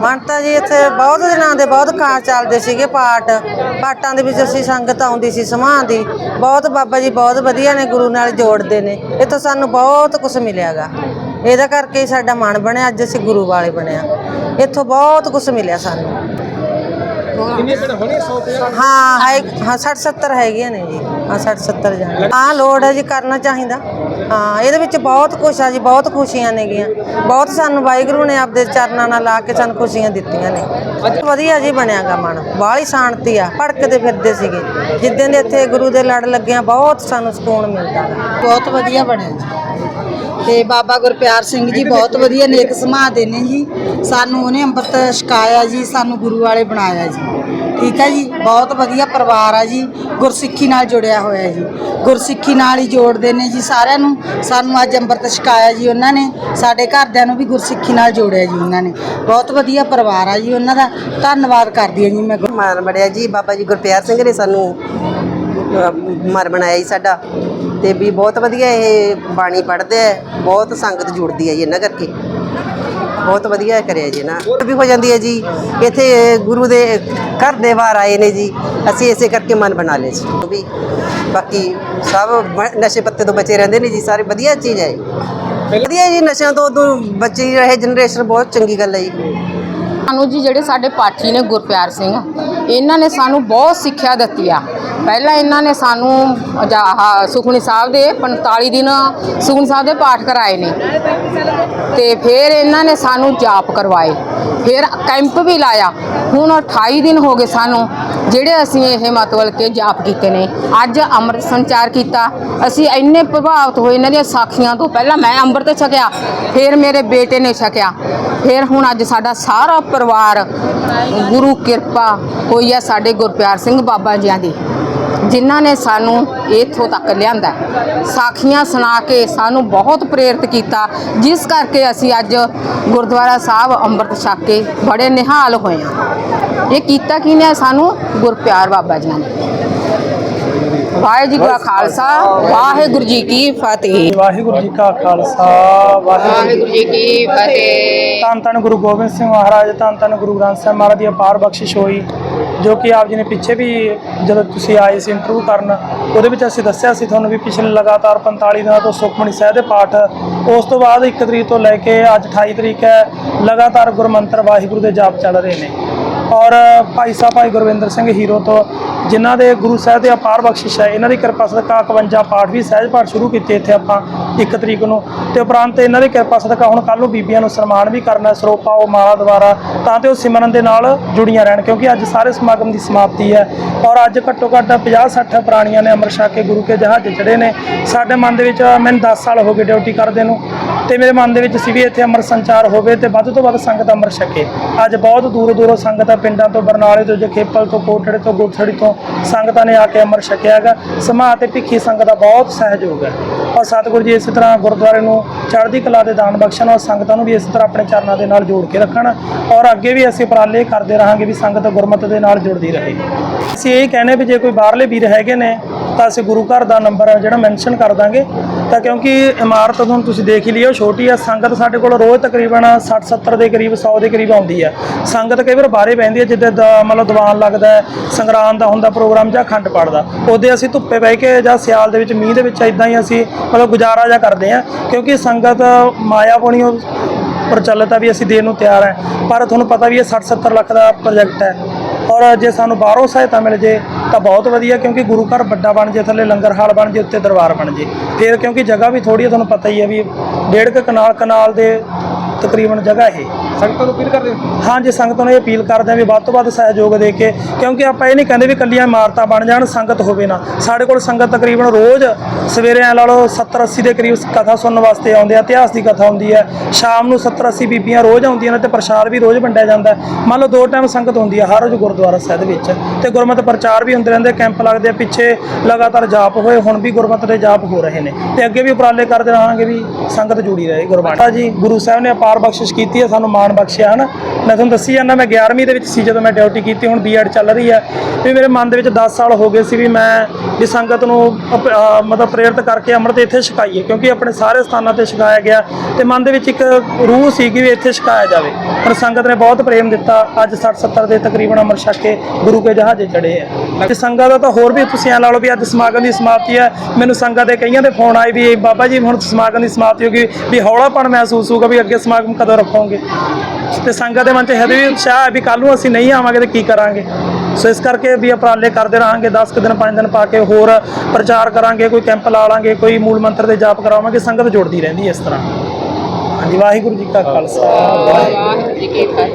ਮੰਨਤਾ ਜੀ ਇੱਥੇ ਬਹੁਤ ਦਿਨਾਂ ਦੇ ਬਹੁਤ ਖਾਸ ਚੱਲਦੇ ਸੀਗੇ ਪਾਠ। ਪਾਠਾਂ ਦੇ ਵਿੱਚ ਅਸੀਂ ਸੰਗਤ ਆਉਂਦੀ ਸੀ ਸਮਾਂ ਦੀ। ਬਹੁਤ ਬਾਬਾ ਜੀ ਬਹੁਤ ਵਧੀਆ ਨੇ ਗੁਰੂ ਨਾਲ ਜੋੜਦੇ ਨੇ। ਇੱਥੋਂ ਸਾਨੂੰ ਬਹੁਤ ਕੁਝ ਮਿਲਿਆਗਾ। ਇਹਦਾ ਕਰਕੇ ਹੀ ਸਾਡਾ ਮਨ ਬਣਿਆ ਅੱਜ ਅਸੀਂ ਗੁਰੂ ਵਾਲੇ ਬਣਿਆ। ਇੱਥੋਂ ਬਹੁਤ ਕੁਝ ਮਿਲਿਆ ਸਾਨੂੰ। ਕਿੰਨੇ ਪਿੰਡ ਹੋਣੇ? 100 ਤੇ ਹਾਂ ਹੈ ਹਾਂ 60 70 ਹੈਗੀਆਂ ਨੇ ਜੀ। ਹਾਂ 60 70 ਜਾਣੇ। ਹਾਂ, ਲੋੜ ਹੈ ਜੀ, ਕਰਨਾ ਚਾਹੀਦਾ। ਹਾਂ, ਇਹਦੇ ਵਿੱਚ ਬਹੁਤ ਕੁਛ ਆ ਜੀ, ਬਹੁਤ ਖੁਸ਼ੀਆਂ ਨੇਗੀਆਂ। ਬਹੁਤ ਸਾਨੂੰ ਵਾਹਿਗੁਰੂ ਨੇ ਆਪਦੇ ਚਰਨਾਂ ਨਾਲ ਲਾ ਕੇ ਸਾਨੂੰ ਖੁਸ਼ੀਆਂ ਦਿੱਤੀਆਂ ਨੇ। ਵਧੀਆ ਜੀ ਬਣਿਆਗਾ ਮਨ। ਬਾਹਲੀ ਸ਼ਾਂਤੀ ਆ, ਭੜਕਦੇ ਫਿਰਦੇ ਸੀਗੇ। ਜਿੱਦਾਂ ਦੇ ਇੱਥੇ ਗੁਰੂ ਦੇ ਲੜ ਲੱਗਿਆ, ਬਹੁਤ ਸਾਨੂੰ ਸਕੂਨ ਮਿਲਦਾ ਬਹੁਤ ਵਧੀਆ ਬਣਿਆ ਜੀ। ਤੇ ਬਾਬਾ ਗੁਰਪਿਆਰ ਸਿੰਘ ਜੀ ਬਹੁਤ ਵਧੀਆ ਨੇਕ ਸੁਭਾਅ ਦੇ ਨੇ ਜੀ। ਸਾਨੂੰ ਉਹਨੇ ਅੰਮ੍ਰਿਤ ਛਕਾਇਆ ਜੀ ਸਾਨੂੰ ਗੁਰੂ ਵਾਲੇ ਬਣਾਇਆ ਜੀ। ਠੀਕ ਹੈ ਜੀ ਬਹੁਤ ਵਧੀਆ ਪਰਿਵਾਰ ਆ ਜੀ ਗੁਰਸਿੱਖੀ ਨਾਲ ਜੁੜਿਆ ਹੋਇਆ ਜੀ। ਗੁਰਸਿੱਖੀ ਨਾਲ ਹੀ ਜੋੜਦੇ ਨੇ ਜੀ ਸਾਰਿਆਂ ਨੂੰ। ਸਾਨੂੰ ਅੱਜ ਅੰਮ੍ਰਿਤ ਛਕਾਇਆ ਜੀ ਉਹਨਾਂ ਨੇ। ਸਾਡੇ ਘਰਦਿਆਂ ਨੂੰ ਵੀ ਗੁਰਸਿੱਖੀ ਨਾਲ ਜੋੜਿਆ ਜੀ ਉਹਨਾਂ ਨੇ। ਬਹੁਤ ਵਧੀਆ ਪਰਿਵਾਰ ਆ ਜੀ ਉਹਨਾਂ ਦਾ। ਧੰਨਵਾਦ ਕਰਦੀ ਹਾਂ ਜੀ ਮੈਂ। ਮਾਨ ਬੜਿਆ ਜੀ ਬਾਬਾ ਜੀ ਗੁਰਪਿਆਰ ਸਿੰਘ ਨੇ ਸਾਨੂੰ ਅਹ, ਮਰ ਬਣਾਇਆ ਜੀ ਸਾਡਾ। ਤੇ ਵੀ ਬਹੁਤ ਵਧੀਆ ਇਹ ਬਾਣੀ ਪੜ੍ਹਦੇ ਆ, ਬਹੁਤ ਸੰਗਤ ਜੁੜਦੀ ਹੈ ਜੀ ਇਹਨਾਂ ਕਰਕੇ। ਬਹੁਤ ਵਧੀਆ ਕਰਿਆ ਜੀ ਨਾ ਹੋਰ ਵੀ ਹੋ ਜਾਂਦੀ ਹੈ ਜੀ, ਇੱਥੇ ਗੁਰੂ ਦੇ ਘਰ ਦੇ ਬਾਹਰ ਆਏ ਨੇ ਜੀ, ਅਸੀਂ ਇਸੇ ਕਰਕੇ ਮਨ ਬਣਾ ਲਿਆ ਜੀ ਉਹ ਵੀ ਬਾਕੀ ਸਭ ਨਸ਼ੇ ਪੱਤੇ ਤੋਂ ਬਚੇ ਰਹਿੰਦੇ ਨੇ ਜੀ, ਸਾਰੇ ਵਧੀਆ ਚੀਜ਼ ਹੈ ਇਹ। ਵਧੀਆ ਜੀ, ਨਸ਼ਿਆਂ ਤੋਂ ਤੋਂ ਬਚੀ ਰਹੇ ਜਨਰੇਸ਼ਨ ਬਹੁਤ ਚੰਗੀ ਗੱਲ ਹੈ ਜੀ। ਸਾਨੂੰ ਜੀ ਜਿਹੜੇ ਸਾਡੇ ਪਾਠੀ ਨੇ ਗੁਰਪਿਆਰ ਸਿੰਘ, ਇਹਨਾਂ ਨੇ ਸਾਨੂੰ ਬਹੁਤ ਸਿੱਖਿਆ ਦਿੱਤੀ ਆ। ਪਹਿਲਾਂ ਇਹਨਾਂ ਨੇ ਸਾਨੂੰ ਜਾ- ਆਹ ਸੁਖਮਨੀ ਸਾਹਿਬ ਦੇ 45 ਦਿਨ ਸੁਖਮਨੀ ਸਾਹਿਬ ਦੇ ਪਾਠ ਕਰਾਏ ਨੇ। ਤੇ ਫਿਰ ਇਹਨਾਂ ਨੇ ਸਾਨੂੰ ਜਾਪ ਕਰਵਾਏ। ਫਿਰ ਕੈਂਪ ਵੀ ਲਾਇਆ। ਹੁਣ 28 ਦਿਨ ਹੋ ਗਏ ਸਾਨੂੰ, ਜਿਹੜੇ ਅਸੀਂ ਇਹ ਮਤਲਬ ਕਿ ਜਾਪ ਕੀਤੇ ਨੇ। ਅੱਜ ਅੰਮ੍ਰਿਤ ਸੰਚਾਰ ਕੀਤਾ। ਅਸੀਂ ਇੰਨੇ ਪ੍ਰਭਾਵਿਤ ਹੋਏ ਇਹਨਾਂ ਦੀਆਂ ਸਾਖੀਆਂ ਤੋਂ। ਪਹਿਲਾਂ ਮੈਂ ਅੰਮ੍ਰਿਤ ਛਕਿਆ, ਫਿਰ ਮੇਰੇ ਬੇਟੇ ਨੇ ਛਕਿਆ। ਫਿਰ ਹੁਣ ਅੱਜ ਸਾਡਾ ਸਾਰਾ ਪਰਿਵਾਰ ਗੁਰੂ ਕਿਰਪਾ ਹੋਈ ਹੈ ਸਾਡੇ ਗੁਰਪਿਆਰ ਸਿੰਘ ਬਾਬਾ ਜੀਆਂ ਦੀ। ਜਿਨ੍ਹਾਂ ਨੇ ਸਾਨੂੰ ਇੱਥੋਂ ਤੱਕ ਲਿਆਂਦਾ ਸਾਖੀਆਂ ਸੁਣਾ ਕੇ ਸਾਨੂੰ ਬਹੁਤ ਪ੍ਰੇਰਿਤ ਕੀਤਾ ਜਿਸ ਕਰਕੇ ਅਸੀਂ ਅੱਜ ਗੁਰਦੁਆਰਾ ਸਾਹਿਬ ਅੰਮ੍ਰਿਤ ਛਕ ਕੇ ਬੜੇ ਨਿਹਾਲ ਹੋਏ ਹਾਂ। ਇਹ ਕੀਤਾ ਕਿਹਨੇ ਹੈ? ਸਾਨੂੰ? ਗੁਰਪਿਆਰ ਬਾਬਾ ਜੀ ਨੇ। ਵਾਹਿਗੁਰੂ ਜੀ ਕਾ ਖਾਲਸਾ ਵਾਹਿਗੁਰੂ ਜੀ ਕੀ ਫਤਿਹ। ਵਾਹਿਗੁਰੂ ਜੀ ਕਾ ਖਾਲਸਾ ਵਾਹਿਗੁਰੂ ਜੀ ਕੀ ਫਤਿਹ। ਧੰਨ ਧੰਨ ਗੁਰੂ ਗੋਬਿੰਦ ਸਿੰਘ ਮਹਾਰਾਜ ਧੰਨ ਧੰਨ ਗੁਰੂ ਗ੍ਰੰਥ ਸਾਹਿਬ ਮਹਾਰਾਜ ਦੀ ਅਪਾਰ ਬਖਸ਼ਿਸ਼ ਹੋਈ। ਜੋ ਕਿ ਆਪ ਜੀ ਨੇ ਪਿੱਛੇ ਵੀ ਜਦੋਂ ਤੁਸੀਂ ਆਏ ਸੀ ਇੰਟਰਵਿਊ ਕਰਨ, ਉਹਦੇ ਵਿੱਚ ਅਸੀਂ ਦੱਸਿਆ ਸੀ ਤੁਹਾਨੂੰ ਵੀ ਪਿਛਲੇ ਲਗਾਤਾਰ 45 ਦਿਨਾਂ ਤੋਂ ਸੁਖਮਣੀ ਸਾਹਿਬ ਦੇ ਪਾਠ, ਉਸ ਤੋਂ ਬਾਅਦ 1 ਤਰੀਕ ਤੋਂ ਲੈ ਕੇ ਅੱਜ 28 ਤਰੀਕ ਹੈ, ਲਗਾਤਾਰ ਗੁਰਮੰਤਰ ਵਾਹਿਗੁਰੂ ਦੇ ਜਾਪ ਚੱਲ ਰਹੇ ਨੇ। ਔਰ ਭਾਈ ਸਾਹਿਬ, ਭਾਈ ਗੁਰਵਿੰਦਰ ਸਿੰਘ ਹੀਰੋ ਤੋਂ ਜਿਨ੍ਹਾਂ ਦੇ ਗੁਰੂ ਸਾਹਿਬ ਦੇ ਅਪਾਰ ਬਖਸ਼ਿਸ਼ ਹੈ, ਇਹਨਾਂ ਦੀ ਕਿਰਪਾ ਸਦਕਾ 51 ਪਾਠ ਵੀ ਸਹਿਜ ਪਾਠ ਸ਼ੁਰੂ ਕੀਤੇ ਇੱਥੇ ਆਪਾਂ 1 ਤਰੀਕ ਨੂੰ। ਤੇ ਉਪਰੰਤ ਇਹਨਾਂ ਦੀ ਕਿਰਪਾ ਸਦਕਾ ਹੁਣ ਕੱਲ ਨੂੰ ਬੀਬੀਆਂ ਨੂੰ ਸਨਮਾਨ ਵੀ ਕਰਨਾ ਸਰੋਪਾ, ਉਹ ਮਾਲਾ ਦੁਆਰਾ, ਤਾਂ ਤੇ ਉਹ ਸਿਮਰਨ ਦੇ ਨਾਲ ਜੁੜੀਆਂ ਰਹਿਣ, ਕਿਉਂਕਿ ਅੱਜ ਸਾਰੇ ਸਮਾਗਮ ਦੀ ਸਮਾਪਤੀ ਹੈ। ਔਰ ਅੱਜ ਘੱਟੋ ਘੱਟ 50 60 ਪ੍ਰਾਣੀਆਂ ਨੇ ਅੰਮ੍ਰਿਤ ਛਕ ਕੇ ਗੁਰੂ ਕੇ ਜਹਾਜ਼ ਚੜੇ ਨੇ। ਸਾਡੇ ਮਨ ਦੇ ਵਿੱਚ ਮੈਨੂੰ 10 ਸਾਲ ਹੋ ਗਏ ਡਿਊਟੀ ਕਰਦੇ ਨੂੰ। ਤੇ ਮੇਰੇ ਮਨ ਦੇ ਵਿੱਚ ਸੀ ਵੀ ਇੱਥੇ ਅੰਮ੍ਰਿਤ ਸੰਚਾਰ ਹੋਵੇ ਤੇ ਵੱਧ ਤੋਂ ਵੱਧ ਸੰਗਤ ਅੰਮ੍ਰਿਤ ਛਕੇ। ਅੱਜ ਬਹੁਤ ਦੂਰੋਂ ਦੂਰੋਂ ਸੰਗਤ ਪਿੰਡਾਂ ਤੋਂ ਬਰਨਾਲੇ ਤੋਂ ਜਖੇਪਲ ਤੋਂ ਕੋਟੜੇ ਤੋਂ ਗੁਰਥੜੀ ਤੋਂ ਸੰਗਤਾਂ ਨੇ ਆ ਕੇ ਅੰਮ੍ਰਿਤ ਛਕਿਆ ਹੈਗਾ। ਸਮਾਂ ਅਤੇ ਭਿੱਖੀ ਸੰਗਤ ਦਾ ਬਹੁਤ ਸਹਿਯੋਗ ਹੈ। ਔਰ ਸਤਿਗੁਰੂ ਜੀ ਇਸੇ ਤਰ੍ਹਾਂ ਗੁਰਦੁਆਰੇ ਨੂੰ ਚੜ੍ਹਦੀ ਕਲਾ ਦੇ ਦਾਨ ਬਖਸ਼ਣ ਔਰ ਸੰਗਤਾਂ ਨੂੰ ਵੀ ਇਸੇ ਤਰ੍ਹਾਂ ਆਪਣੇ ਚਰਨਾਂ ਦੇ ਨਾਲ ਜੋੜ ਕੇ ਰੱਖਣ ਔਰ ਅੱਗੇ ਵੀ ਅਸੀਂ ਉਪਰਾਲੇ ਕਰਦੇ ਰਹਾਂਗੇ ਵੀ ਸੰਗਤ ਗੁਰਮਤਿ ਦੇ ਨਾਲ ਜੁੜਦੀ ਰਹੇ। ਅਸੀਂ ਇਹ ਕਹਿੰਦੇ ਵੀ ਜੇ ਕੋਈ ਬਾਹਰਲੇ ਵੀਰ ਹੈਗੇ ਨੇ ਤਾਂ ਅਸੀਂ ਗੁਰੂ ਘਰ ਦਾ ਨੰਬਰ ਜਿਹੜਾ ਮੈਂਸ਼ਨ ਕਰ ਦਾਂਗੇ। ਤਾਂ ਕਿਉਂਕਿ ਇਮਾਰਤ ਹੁਣ ਤੁਸੀਂ ਦੇਖ ਹੀ ਲਈ ਉਹ ਛੋਟੀ ਆ, ਸੰਗਤ ਸਾਡੇ ਕੋਲ ਰੋਜ਼ ਤਕਰੀਬਨ 60 70 ਦੇ ਕਰੀਬ 100 ਦੇ ਕਰੀਬ ਆਉਂਦੀ ਹੈ ਸੰਗਤ ਕਈ ਵਾਰ ਬਾਹਰੇ ਬਹਿੰਦੀ ਹੈ ਜਿੱਦਾਂ ਦਾ ਮਤਲਬ ਦੀਵਾਨ ਲੱਗਦਾ ਸੰਗਰਾਂਦ ਦਾ ਹੁੰਦਾ ਪ੍ਰੋਗਰਾਮ ਜਾਂ ਖੰਡ ਪਾਠ ਦਾ। ਉਹਦੇ ਅਸੀਂ ਧੁੱਪੇ ਬਹਿ ਕੇ ਜਾਂ ਸਿਆਲ ਦੇ ਵਿੱਚ, ਮੀਂਹ ਦੇ ਵਿੱਚ ਇਦਾਂ ਹੀ ਅਸੀਂ ਮਤਲਬ ਗੁਜ਼ਾਰਾ ਜਾਂ ਕਰਦੇ ਹਾਂ ਕਿਉਂਕਿ ਸੰਗਤ ਮਾਇਆ ਪੁਣੀ ਪ੍ਰਚਲਿਤ ਆ ਵੀ ਅਸੀਂ ਦੇਣ ਨੂੰ ਤਿਆਰ ਹੈ ਪਰ ਤੁਹਾਨੂੰ ਪਤਾ ਵੀ ਇਹ 60 70 ਲੱਖ ਦਾ ਪ੍ਰੋਜੈਕਟ ਹੈ। ਔਰ ਜੇ ਸਾਨੂੰ ਬਾਹਰੋਂ ਸਹਾਇਤਾ ਮਿਲ ਜੇ, ਤਾਂ ਬਹੁਤ ਵਧੀਆ, ਕਿਉਂਕਿ ਗੁਰੂ ਘਰ ਵੱਡਾ ਬਣ ਜੇ, ਥੱਲੇ ਲੰਗਰ ਹਾਲ ਬਣ ਜੇ, ਉੱਤੇ ਦਰਬਾਰ ਬਣ ਜੇ। ਫਿਰ ਕਿਉਂਕਿ ਜਗ੍ਹਾ ਵੀ ਥੋੜੀ ਹੈ ਤੁਹਾਨੂੰ ਪਤਾ ਹੀ ਹੈ ਵੀ ਡੇਢ ਕੁ ਕਨਾਲ ਕਨਾਲ ਦੇ ਤਕਰੀਬਨ ਜਗ੍ਹਾ ਇਹ। ਸੰਗਤਾਂ ਨੂੰ ਅਪੀਲ ਕਰਦੇ ਹੋ? ਹਾਂ ਜੀ ਨੂੰ ਇਹ ਅਪੀਲ ਕਰਦੇ ਹਾਂ ਵੀ ਵੱਧ ਤੋਂ ਵੱਧ ਸਹਿਯੋਗ ਦੇ ਕੇ, ਕਿਉਂਕਿ ਆਪਾਂ ਇਹ ਨਹੀਂ ਕਹਿੰਦੇ ਵੀ ਕੱਲੀਆਂ ਇਮਾਰਤਾਂ ਬਣ ਜਾਣ, ਸੰਗਤ ਹੋਵੇ ਨਾ। ਸਾਡੇ ਕੋਲ ਸੰਗਤ ਤਕਰੀਬਨ ਰੋਜ਼ ਸਵੇਰੇ ਐ ਲਾ ਲਓ 70 80 ਦੇ ਕਰੀਬ ਕਥਾ ਸੁਣਨ ਵਾਸਤੇ ਆਉਂਦੇ ਆ, ਇਤਿਹਾਸ ਦੀ ਕਥਾ ਹੁੰਦੀ ਹੈ। ਸ਼ਾਮ ਨੂੰ 70 80 ਬੀਬੀਆਂ ਰੋਜ਼ ਆਉਂਦੀਆਂ ਨੇ ਤੇ ਪ੍ਰਸ਼ਾਦ ਵੀ ਰੋਜ਼ ਵੰਡਿਆ ਜਾਂਦਾ ਮੰਨ ਲਓ ਦੋ ਟਾਈਮ ਸੰਗਤ ਹੁੰਦੀ ਹੈ ਹਰ ਰੋਜ਼ ਗੁਰਦੁਆਰਾ ਸਾਹਿਬ ਵਿੱਚ। ਤੇ ਗੁਰਮਤਿ ਪ੍ਰਚਾਰ ਵੀ ਹੁੰਦੇ ਰਹਿੰਦੇ, ਕੈਂਪ ਲੱਗਦੇ ਆ, ਪਿੱਛੇ ਲਗਾਤਾਰ ਜਾਪ ਹੋਏ, ਹੁਣ ਵੀ ਗੁਰਮਤਿ ਦੇ ਜਾਪ ਹੋ ਰਹੇ ਨੇ। ਤੇ ਅੱਗੇ ਵੀ ਉਪਰਾਲੇ ਕਰਦੇ ਰਹਾਂਗੇ ਵੀ ਸੰਗਤ ਜੁੜੀ ਰਹੇ, ਗੁਰਬਾਣੀ। ਜੀ, ਗੁਰੂ ਸਾਹਿਬ ਨੇ ਅਪਾਰ ਅਪਾਰ ਬਖਸ਼ਿਸ਼ ਕੀਤੀ ਹੈ, ਸਾਨੂੰ ਮਾਣ ਬਖਸ਼ਿਆ, ਹਨ? ਮੈਂ ਤੁਹਾਨੂੰ ਦੱਸੀ ਜਾਂਦਾ, ਮੈਂ 11ਵੀਂ ਦੇ ਵਿੱਚ ਸੀ ਜਦੋਂ ਮੈਂ ਡਿਊਟੀ ਕੀਤੀ, ਹੁਣ ਬੀਐਡ ਚੱਲ ਰਹੀ ਹੈ ਵੀ ਮੇਰੇ ਮਨ ਦੇ ਵਿੱਚ 10 ਸਾਲ ਹੋ ਗਏ ਸੀ ਵੀ ਮੈਂ ਵੀ ਸੰਗਤ ਨੂੰ ਮਤਲਬ ਪ੍ਰੇਰਿਤ ਕਰਕੇ ਅੰਮ੍ਰਿਤ ਇੱਥੇ ਛਕਾਈਏ, ਕਿਉਂਕਿ ਆਪਣੇ ਸਾਰੇ ਸਥਾਨਾਂ ਤੇ ਛਕਾਇਆ ਗਿਆ ਤੇ ਮਨ ਦੇ ਵਿੱਚ ਇੱਕ ਰੂਹ ਸੀ ਕਿ ਵੀ ਇੱਥੇ ਛਕਾਇਆ ਜਾਵੇ। ਪਰ ਸੰਗਤ ਨੇ ਬਹੁਤ ਪ੍ਰੇਮ ਦਿੱਤਾ। ਅੱਜ 60 70 ਦੇ ਤਕਰੀਬਨ ਅੰਮ੍ਰਿਤ ਛਕ ਕੇ ਗੁਰੂ ਕੇ ਜਹਾਜ਼ੇ ਚੜੇ ਆ। ਤੇ ਸੰਗਤ ਦਾ ਤਾਂ ਹੋਰ ਵੀ ਤੁਸੀਂ ਐ ਲਾ ਲਓ ਵੀ ਅੱਜ ਸਮਾਗਮ ਦੀ ਸਮਾਪਤੀ ਹੈ ਮੈਨੂੰ ਸੰਗਤ ਦੇ ਕਈਆਂ ਦੇ ਫੋਨ ਆਏ ਵੀ, ਬਾਬਾ ਜੀ ਹੁਣ ਸਮਾਗਮ ਦੀ ਸਮਾਪਤੀ ਹੋ ਗਈ, ਵੀ ਹੌਲਾਪਣ ਮਹਿਸੂਸ ਹੋਊਗਾ ਵੀ ਅੱਗੇ ਸਮਾਗਮ ਕਦੋਂ ਰੱਖੋਗੇ? ਤੇ ਸੰਗਤ ਦੇ ਮਨ 'ਚ ਹਜੇ ਵੀ ਉਤਸ਼ਾਹ ਹੈ ਵੀ ਕੱਲ ਨੂੰ ਅਸੀਂ ਨਹੀਂ ਆਵਾਂਗੇ ਤੇ ਕੀ ਕਰਾਂਗੇ। ਸੋ ਇਸ ਕਰਕੇ ਵੀ ਉਪਰਾਲੇ ਕਰਦੇ ਰਹਾਂਗੇ 10 ਕੁ ਦਿਨ 5 ਦਿਨ ਪਾ ਕੇ ਹੋਰ ਪ੍ਰਚਾਰ ਕਰਾਂਗੇ, ਕੋਈ ਕੈਂਪ ਲਾ ਲਾਂਗੇ, ਕੋਈ ਮੂਲ ਮੰਤਰ ਦੇ ਜਾਪ ਕਰਾਵਾਂਗੇ, ਸੰਗਤ ਜੁੜਦੀ ਰਹਿੰਦੀ ਇਸ ਤਰ੍ਹਾਂ। ਹਾਂਜੀ, ਵਾਹਿਗੁਰੂ ਜੀ ਕਾ ਖਾਲਸਾ। ਵਾਹਿਗੁਰੂ ਵਾਹਿਗੁਰੂ ਜੀ ਕੀ ਫਤਿਹ।